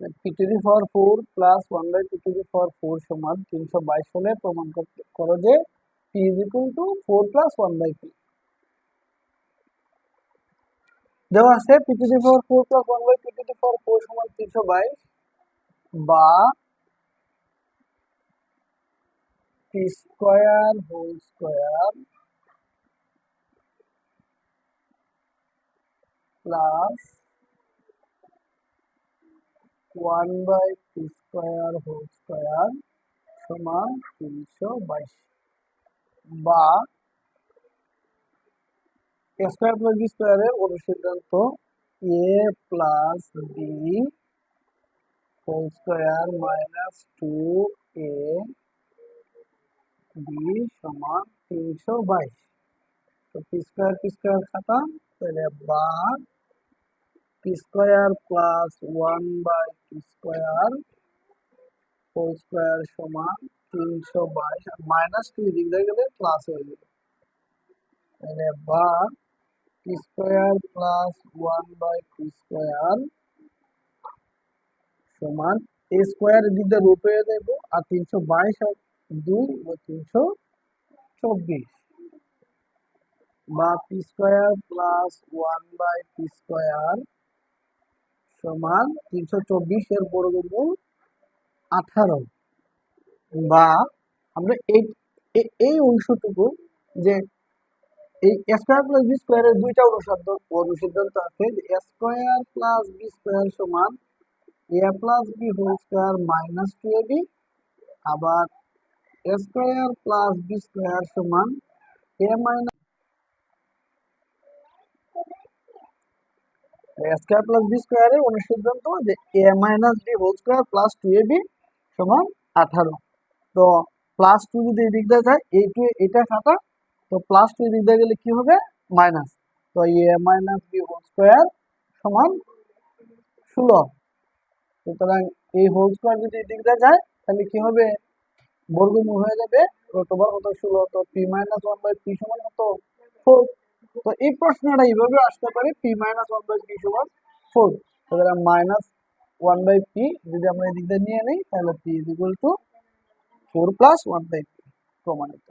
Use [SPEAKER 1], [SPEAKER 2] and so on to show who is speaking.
[SPEAKER 1] P to the power four plus one by to the power four সমান তিনশো বাইশ হলে প্রমাণ করো যে p is equal to four by p আছে p to the power four plus one by p to the সমান তিনশো বাইশ বা p square whole square plus one by p square whole square সমান তিনশো বাইশ বা স্কোয়ার প্লাস বি স্কোয়ারের অনুসিদ্ধান্ত a plus b whole square minus two a B সমান তিনশো বাইশ। তো পি স্কোয়ার পি স্কোয়ার খাতাম তাহলে বা square plus one by P square whole square সমান তিনশো বাইশ, আর মাইনাস টু দিয়ে গেলে প্লাস হয়ে যাবে। তাহলে বা square plus one by P square সমান এ স্কোয়ার এদিক দিয়ে রুট যাব, আর তিনশো বাইশ আর দুই ও তিনশো চব্বিশ। বা P square plus one by P square সমান তিনশো চব্বিশ এর বর্গমূল আঠারো। বা আমরা এই এই অংশটুকু যে এই স্কোয়ার প্লাস বি স্কোয়ারের দুইটা অনুসিদ্ধান্ত অনুসিদ্ধান্ত আছে স্কোয়ার প্লাস বি স্কোয়ার সমান A plus B whole square minus two A B, আবার স্কোয়ার প্লাস বি স্কোয়ার সমান A minus square plus B স্কোয়ারের অনুসিদ্ধান্ত যে A minus B whole square plus two A B সমান আঠারো। তো plus two যদি এদিক দিয়ে যায়, এই টু এটা কাটা তো প্লাস টু এদিক দিয়ে গেলে কি হবে? মাইনাস তো A minus B whole square সমান ষোলো। সুতরাং এই হোল স্কোয়ার যদি এদিক দিয়ে যায়, তাহলে কি হবে? বর্গমূল হয়ে যাবে রোটবার কত? ষোলো। তো P minus one by P সমান কত? ফোর তো এই প্রশ্নটা এইভাবে আসতে পারে P minus one by P সমান ফোর সুতরাং মাইনাস ওয়ান বাই পি যদি আমরা এদিক দিয়ে নিয়ে নিই, তাহলে P is equal to four plus one by P প্রমাণিত।